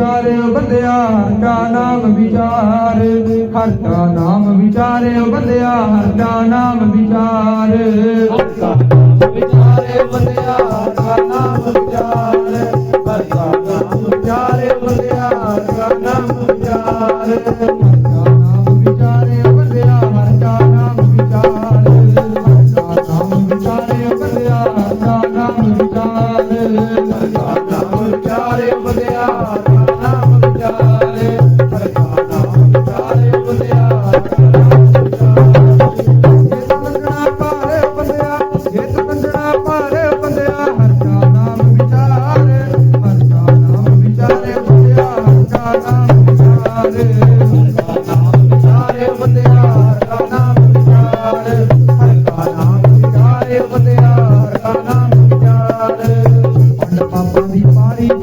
ਵਿਚਾਰਿਓ ਬੰਦਿਆ ਹਰ ਕਾ ਨਾਮ ਵਿਚਾਰ। ਹਰ ਕਾ ਨਾਮ ਵਿਚਾਰਿਓ ਬੰਦਿਆ ਹਰ ਕਾ ਨਾਮ ਵਿਚਾਰ। ਹਰ ਕਾ ਨਾਮ ਵਿਚਾਰੇ ਬੰਦਿਆ ਹਰ ਕਾ ਨਾਮ ਵਿਚਾਰ। ਹਰ ਕਾ ਨਾਮ ਵਿਚਾਰੇ ਬੰਦਿਆ ਹਰ ਕਾ ਨਾਮ ਵਿਚਾਰ। ਸਾਰੀ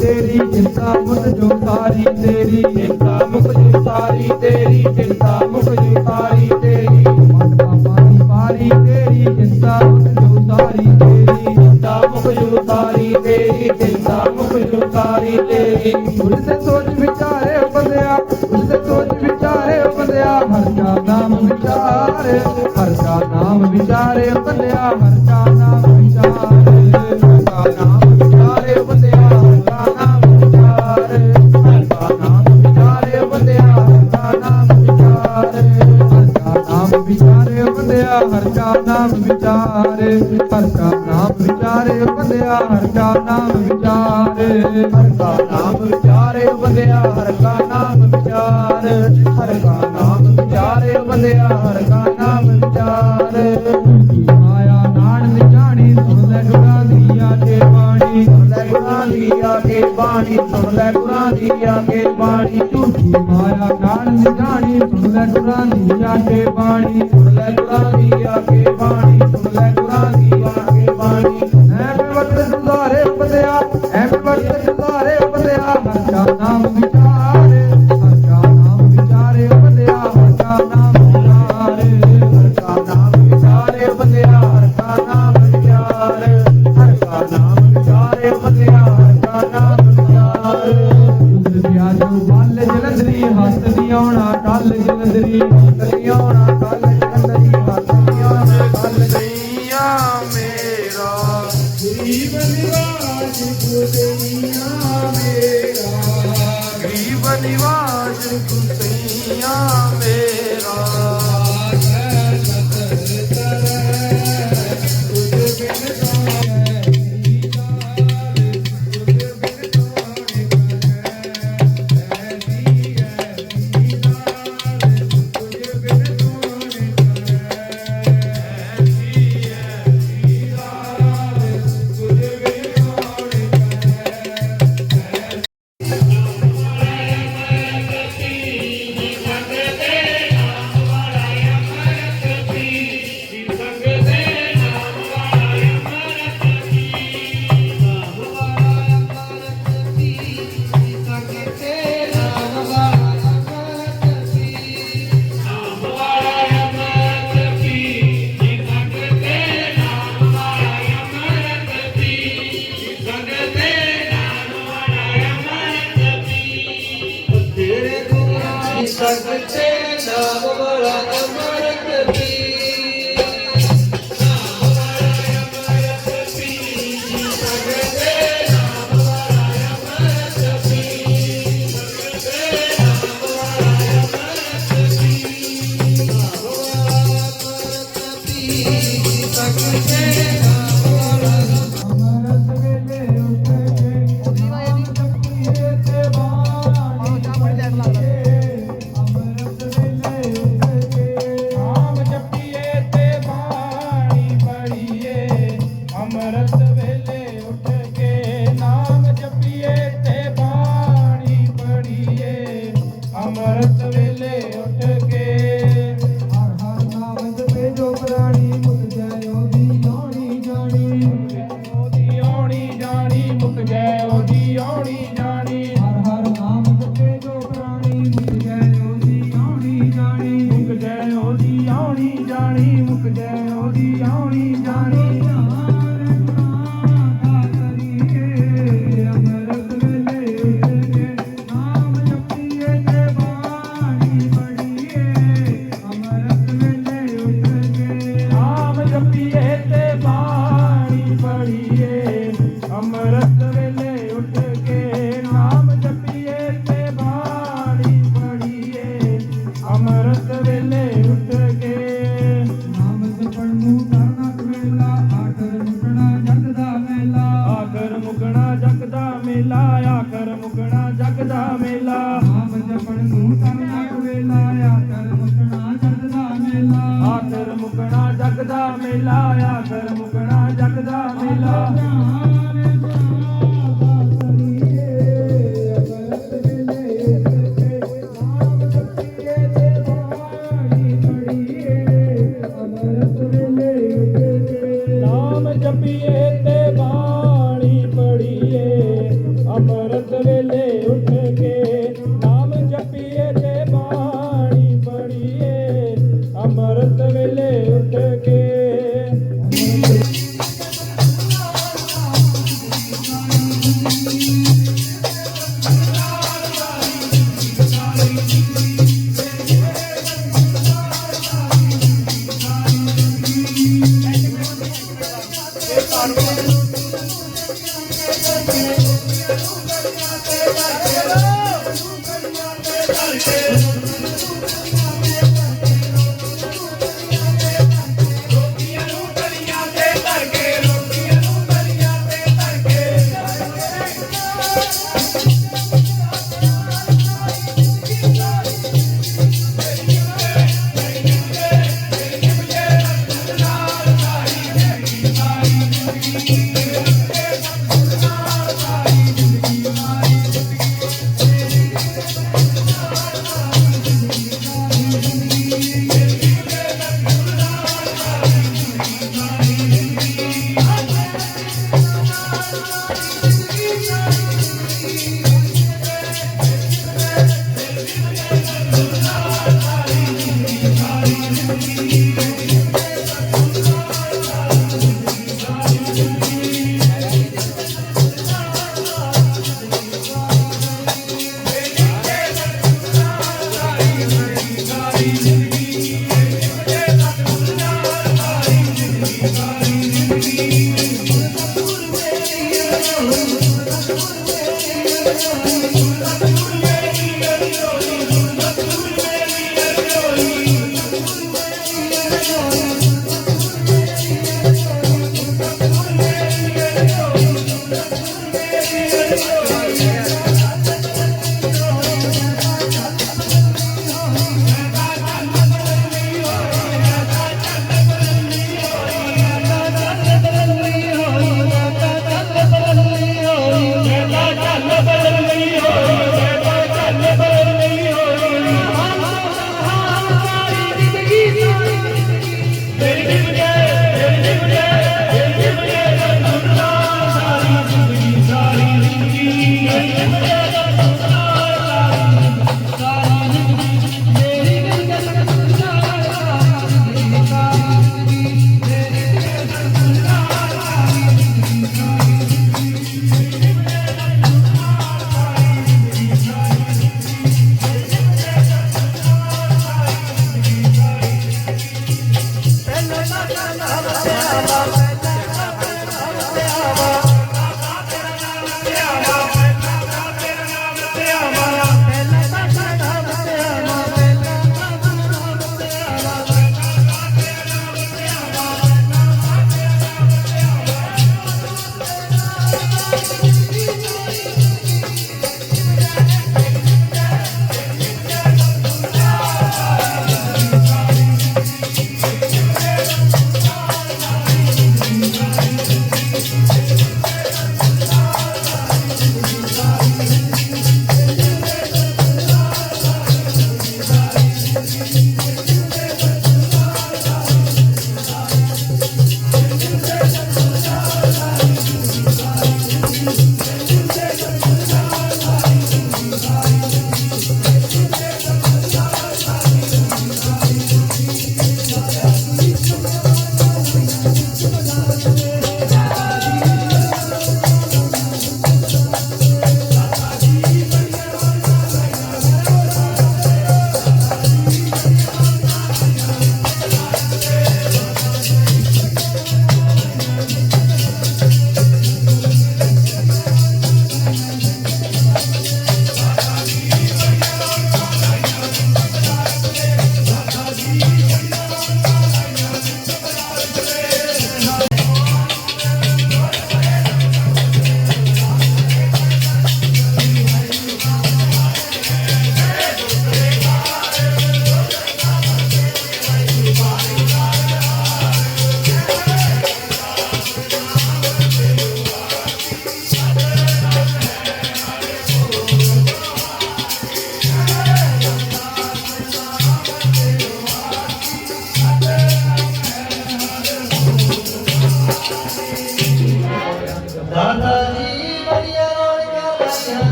ਤੇਰੀ, ਚਿੰਤਾ ਮੁੱਕ ਜੋ ਸਾਰੀ ਤੇਰੀ, ਚਿੰਤਾ ਮੁੱਕ ਜੋ ਤੇਰੀ। ਚਿੰਤਾ ਮੁੱਕ ਤੇਰੀ ਚਿੰਤਾ ਮੁੱਕ ਜੋ ਸਾਰੀ ਤੇਰੀ ਚਿੰਤਾ ਮੁੱਕ ਜੋ ਤੇਰੀ ਉਸ ਸੋਚ ਵਿਚਾਰ ਵਿਚਾਰੇ ਬੰਦਿਆ ਹਰ ਕਾ ਨਾਮ ਵਿਚਾਰੇ ਹਰ ਕਾ ਨਾਮ ਵਿਚਾਰੇ ਬੰਦਿਆ ਹਰ ਕਾ ਨਾਮ ਵਿਚਾਰੇ ਹਰ ਕਾ ਨਾਮ ਵਿਚਾਰੇ ਬੰਦਿਆ ਹਰ ਕਾ ਨਾਮ ਵਿਚਾਰੇ ਹਰ ਕਾ ਨਾਮ ਵਿਚਾਰੇ ਬੰਦਿਆ ਹਰ ਕਾ ਨਾਮ ਵਿਚਾਰੇ ਹਰ ਕਾ ਨਾਮ ਵਿਚਾਰੇ ਬੰਦਿਆ ਹਰ ਕਾ ਨਾਮ ਵਿਚਾਰੇ ਹਰ ਕਾ ਨਾਮ ਵਿਚਾਰੇ ਬੰਦਿਆ ਹਰ ਕਾ ਨਾਮ ਵਿਚਾਰ ਹਰ ਕਾ ਨਾਮ ਵਿਚਾਰੇ ਬੰਦਿਆ ਹਰ ਕਾ ਨਾਮ ਵਿਚਾਰ ਮਾਇਆ ਨਾਨ ਜਾਣੀ ਸੁਣ ਲੈ ਗੁਰਾਂ ਦੀ ਆਕੇ ਬਾਣੀ। ਸੁਣ ਲੈ ਗੁਰਾਂ ਦੀ ਆਕੇ ਬਾਣੀ ਸੁਣ ਲੈ ਗੁਰਾਂ ਦੀ ਆਕੇ ਬਾਣੀ। ਝੂਠੀ ਮਾਇਆ ਨਾਨ ਜਾਣੀ ਸੁਣ ਲੈ ਗੁਰਾਂ ਦੀ ਆਕੇ ਬਾਣੀ। ਸੁਣ ਲੈ ਗੁਰਾਂ ਦੀ ਆਕੇ ਬਾਣੀ। दुनिया मेरा गरीब ीवज तु